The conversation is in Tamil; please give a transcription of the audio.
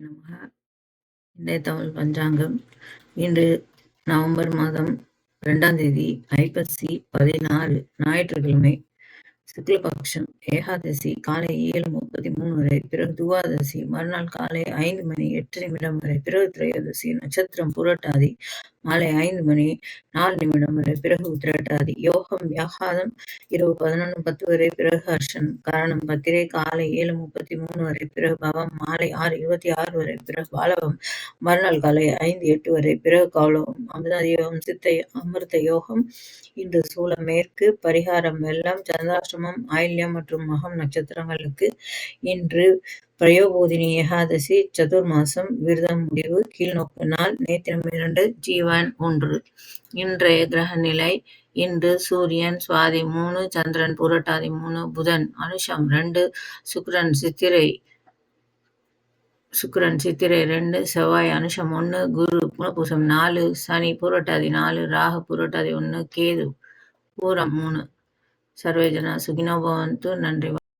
நமக இன்றைய தமிழ் பஞ்சாங்கம் இன்று நவம்பர் மாதம் இரண்டாம் தேதி ஐப்பசி பதினாறு ஞாயிற்றுக்கிழமை சுக்லபக்ஷம் ஏகாதசி காலை ஏழு முப்பத்தி மூணு வரை பிறகு துவாதசி மறுநாள் காலை ஐந்து மணி எட்டு நிமிடம் வரை பிறகு திரையோதசி நட்சத்திரம் புரட்டாதி மாலை ஐந்து மணி நாலு நிமிடம் வரை பிறகு உத்திரட்டாதி யோகம் வியாகாதம் இரவு பதினொன்று பத்து வரை பிறகு அர்ஷன் காரணம் பத்திரை காலை ஏழு முப்பத்தி மூணு வரை பிறகு பவம். மாலை ஆறு இருபத்தி ஆறு வரை பிறகு பாலவம். மறுநாள் காலை ஐந்து எட்டு வரை பிறகு கௌலவம். அமிர்த யோகம் சித்த அமிர்த யோகம். இன்று சூழ மேற்கு பரிகாரம் வெள்ளம் சந்திராஷ்டமம் ஆயில்யம் மற்றும் மகம் நட்சத்திரங்களுக்கு இன்று பிரயோபோதினி ஏகாதசி சதுர்மாசம் விரதம் முடிவு கீழ்நோக்கு நாள் நேத்திரம் இரண்டு ஜீவன் ஒன்று. இன்றைய கிரக நிலை இன்று சூரியன் சுவாதி மூணு சந்திரன் புரட்டாதி மூணு புதன் அனுஷம் ரெண்டு சுக்கரன் சித்திரை சுக்கரன் சித்திரை ரெண்டு செவ்வாய் அனுஷம் ஒன்று குரு புனபூசம் நாலு சனி புரட்டாதி நாலு ராகு புரட்டாதி ஒன்று கேது பூரம் மூணு. சர்வேஜனா சுகினோபவந்து நன்றி